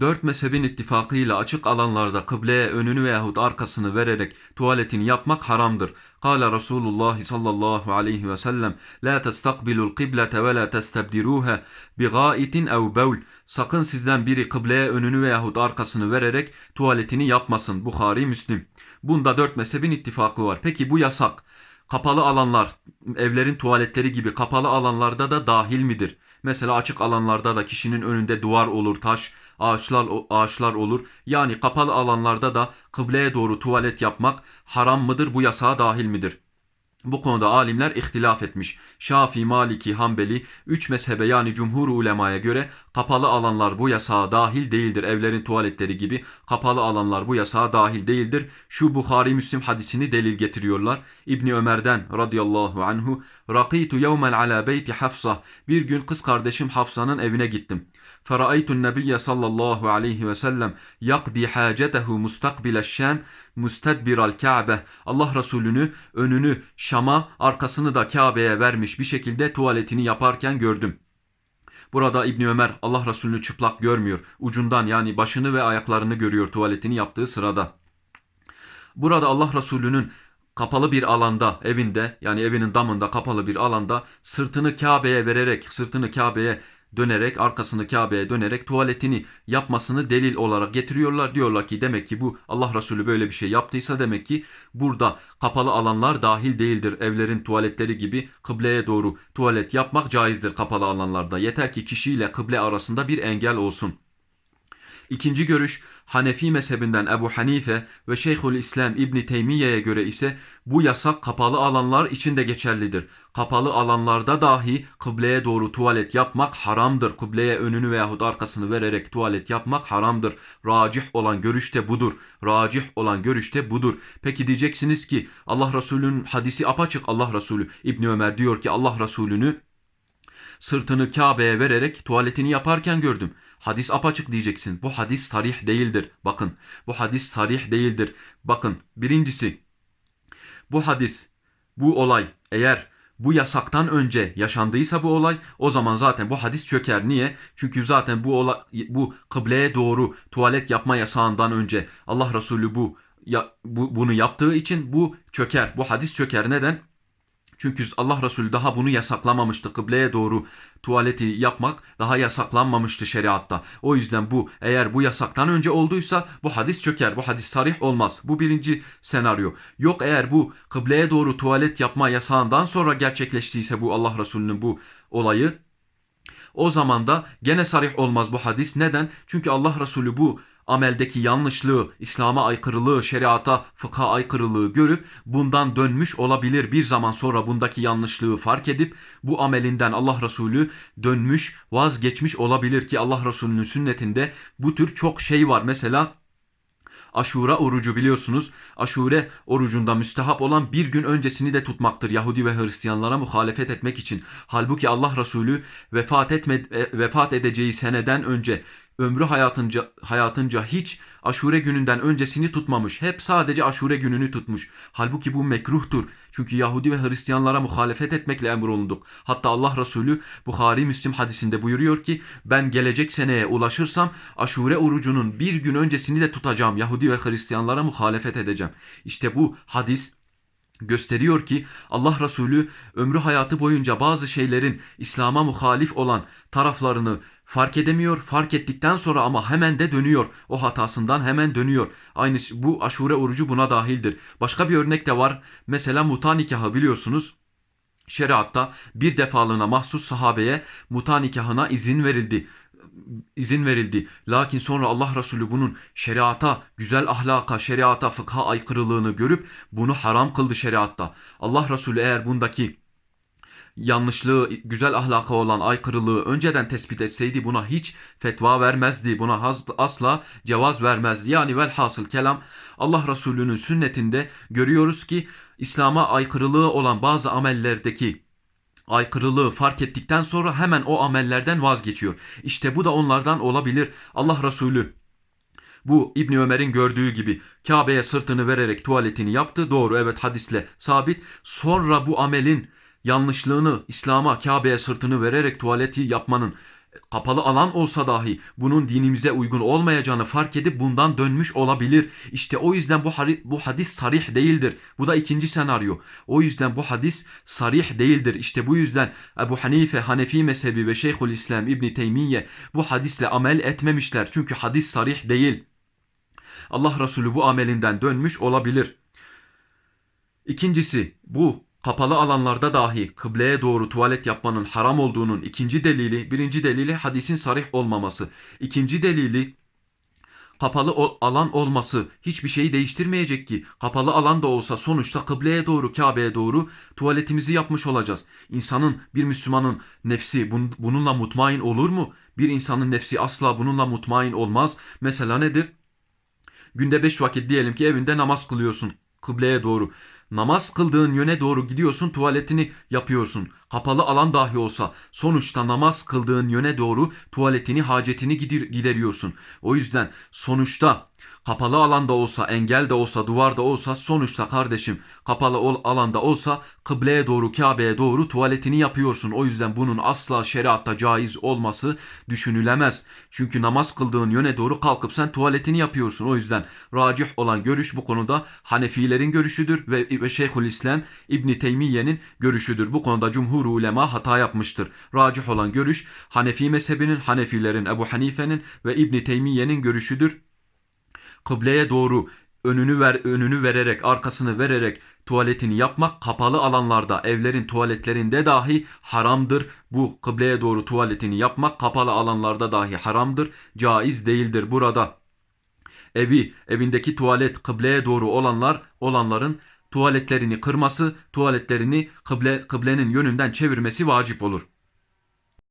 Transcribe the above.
Dört mezhebin ittifakıyla açık alanlarda kıbleye önünü veyahut arkasını vererek tuvaletini yapmak haramdır. Kale Resulullah sallallahu aleyhi ve sellem La testakbilul kıblete ve la testebdiruha bi gaitin ev bewl. Sakın sizden biri kıbleye önünü veyahut arkasını vererek tuvaletini yapmasın. Bukhari Müslim. Bunda dört mezhebin ittifakı var. Peki bu yasak kapalı alanlar, evlerin tuvaletleri gibi kapalı alanlarda da dahil midir? Mesela açık alanlarda da kişinin önünde duvar olur, taş, ağaçlar ağaçlar olur. Yani kapalı alanlarda da kıbleye doğru tuvalet yapmak haram mıdır? Bu yasağa dahil midir? Bu konuda alimler ihtilaf etmiş. Şafii, Maliki, Hanbeli, üç mezhebe yani cumhur ulemaya göre kapalı alanlar bu yasağa dahil değildir. Evlerin tuvaletleri gibi kapalı alanlar bu yasağa dahil değildir. Şu Bukhari Müslim hadisini delil getiriyorlar. İbni Ömer'den radıyallahu anhu Rakitu yevmen ala beyti Hafsa. Bir gün kız kardeşim Hafsa'nın evine gittim. Feraeytun nebiyye sallallahu aleyhi ve sellem yakdi hacetehu mustakbileş şem mustedbiral ka'be. Allah Resulünü önünü Şam'a arkasını da Kabe'ye vermiş bir şekilde tuvaletini yaparken gördüm. Burada İbni Ömer Allah Resulü'nü çıplak görmüyor. Ucundan yani başını ve ayaklarını görüyor tuvaletini yaptığı sırada. Burada Allah Resulü'nün kapalı bir alanda evinde yani evinin damında kapalı bir alanda sırtını Kabe'ye vererek sırtını Kabe'ye dönerek arkasını Kabe'ye dönerek tuvaletini yapmasını delil olarak getiriyorlar. Diyorlar ki demek ki bu Allah Resulü böyle bir şey yaptıysa demek ki burada kapalı alanlar dahil değildir. Evlerin tuvaletleri gibi kıbleye doğru tuvalet yapmak caizdir kapalı alanlarda. Yeter ki kişiyle kıble arasında bir engel olsun. İkinci görüş Hanefi mezhebinden Ebu Hanife ve Şeyhül İslam İbni Teymiye'ye göre ise bu yasak kapalı alanlar içinde geçerlidir. Kapalı alanlarda dahi kıbleye doğru tuvalet yapmak haramdır. Kıbleye önünü veyahut arkasını vererek tuvalet yapmak haramdır. Racih olan görüşte budur. Racih olan görüşte budur. Peki diyeceksiniz ki Allah Resulü'nün hadisi apaçık Allah Resulü İbni Ömer diyor ki Allah Resulü'nü sırtını Kabe'ye vererek tuvaletini yaparken gördüm. Hadis apaçık diyeceksin. Bu hadis sarih değildir. Bakın bu hadis sarih değildir. Bakın birincisi bu hadis bu olay eğer bu yasaktan önce yaşandıysa bu olay o zaman zaten bu hadis çöker. Niye? Çünkü zaten bu olay, bu kıbleye doğru tuvalet yapma yasağından önce Allah Resulü bu ya, bu, bunu yaptığı için bu çöker. Bu hadis çöker. Neden? Çünkü Allah Resulü daha bunu yasaklamamıştı. Kıbleye doğru tuvaleti yapmak daha yasaklanmamıştı şeriatta. O yüzden bu eğer bu yasaktan önce olduysa bu hadis çöker. Bu hadis sarih olmaz. Bu birinci senaryo. Yok eğer bu kıbleye doğru tuvalet yapma yasağından sonra gerçekleştiyse bu Allah Resulü'nün bu olayı o zaman da gene sarih olmaz bu hadis. Neden? Çünkü Allah Resulü bu ameldeki yanlışlığı, İslam'a aykırılığı, şeriata, fıkha aykırılığı görüp bundan dönmüş olabilir. Bir zaman sonra bundaki yanlışlığı fark edip bu amelinden Allah Resulü dönmüş, vazgeçmiş olabilir ki Allah Resulü'nün sünnetinde bu tür çok şey var. Mesela Aşura orucu biliyorsunuz. Aşure orucunda müstehap olan bir gün öncesini de tutmaktır Yahudi ve Hristiyanlara muhalefet etmek için. Halbuki Allah Resulü vefat etme e, vefat edeceği seneden önce ömrü hayatınca, hayatınca hiç aşure gününden öncesini tutmamış. Hep sadece aşure gününü tutmuş. Halbuki bu mekruhtur. Çünkü Yahudi ve Hristiyanlara muhalefet etmekle emrolunduk. Hatta Allah Resulü Bukhari Müslim hadisinde buyuruyor ki ben gelecek seneye ulaşırsam aşure orucunun bir gün öncesini de tutacağım. Yahudi ve Hristiyanlara muhalefet edeceğim. İşte bu hadis gösteriyor ki Allah Resulü ömrü hayatı boyunca bazı şeylerin İslam'a muhalif olan taraflarını fark edemiyor. Fark ettikten sonra ama hemen de dönüyor. O hatasından hemen dönüyor. Aynı bu aşure orucu buna dahildir. Başka bir örnek de var. Mesela muta nikahı biliyorsunuz. Şeriatta bir defalığına mahsus sahabeye muta nikahına izin verildi izin verildi. Lakin sonra Allah Resulü bunun şeriata, güzel ahlaka, şeriata, fıkha aykırılığını görüp bunu haram kıldı şeriatta. Allah Resulü eğer bundaki yanlışlığı, güzel ahlaka olan aykırılığı önceden tespit etseydi buna hiç fetva vermezdi. Buna asla cevaz vermezdi. Yani velhasıl kelam Allah Resulü'nün sünnetinde görüyoruz ki İslam'a aykırılığı olan bazı amellerdeki aykırılığı fark ettikten sonra hemen o amellerden vazgeçiyor. İşte bu da onlardan olabilir. Allah Resulü bu İbni Ömer'in gördüğü gibi Kabe'ye sırtını vererek tuvaletini yaptı. Doğru evet hadisle sabit. Sonra bu amelin yanlışlığını İslam'a Kabe'ye sırtını vererek tuvaleti yapmanın kapalı alan olsa dahi bunun dinimize uygun olmayacağını fark edip bundan dönmüş olabilir. İşte o yüzden bu, bu hadis sarih değildir. Bu da ikinci senaryo. O yüzden bu hadis sarih değildir. İşte bu yüzden Ebu Hanife, Hanefi mezhebi ve Şeyhül İslam İbni Teymiye bu hadisle amel etmemişler. Çünkü hadis sarih değil. Allah Resulü bu amelinden dönmüş olabilir. İkincisi bu kapalı alanlarda dahi kıbleye doğru tuvalet yapmanın haram olduğunun ikinci delili, birinci delili hadisin sarih olmaması. İkinci delili kapalı alan olması hiçbir şeyi değiştirmeyecek ki. Kapalı alan da olsa sonuçta kıbleye doğru, Kabe'ye doğru tuvaletimizi yapmış olacağız. İnsanın, bir Müslümanın nefsi bun- bununla mutmain olur mu? Bir insanın nefsi asla bununla mutmain olmaz. Mesela nedir? Günde beş vakit diyelim ki evinde namaz kılıyorsun kıbleye doğru. Namaz kıldığın yöne doğru gidiyorsun tuvaletini yapıyorsun. Kapalı alan dahi olsa sonuçta namaz kıldığın yöne doğru tuvaletini hacetini gider- gideriyorsun. O yüzden sonuçta kapalı alanda olsa engel de olsa duvar da olsa sonuçta kardeşim kapalı ol- alanda olsa kıbleye doğru Kabe'ye doğru tuvaletini yapıyorsun. O yüzden bunun asla şeriatta caiz olması düşünülemez. Çünkü namaz kıldığın yöne doğru kalkıp sen tuvaletini yapıyorsun. O yüzden racih olan görüş bu konuda Hanefilerin görüşüdür ve, ve Şeyhülislam İbni Teymiye'nin görüşüdür. Bu konuda cumhur ulema hata yapmıştır. Racih olan görüş Hanefi mezhebinin, Hanefilerin, Ebu Hanife'nin ve İbni Teymiye'nin görüşüdür kıbleye doğru önünü ver önünü vererek arkasını vererek tuvaletini yapmak kapalı alanlarda evlerin tuvaletlerinde dahi haramdır. Bu kıbleye doğru tuvaletini yapmak kapalı alanlarda dahi haramdır. Caiz değildir burada. Evi evindeki tuvalet kıbleye doğru olanlar olanların tuvaletlerini kırması, tuvaletlerini kıble, kıblenin yönünden çevirmesi vacip olur.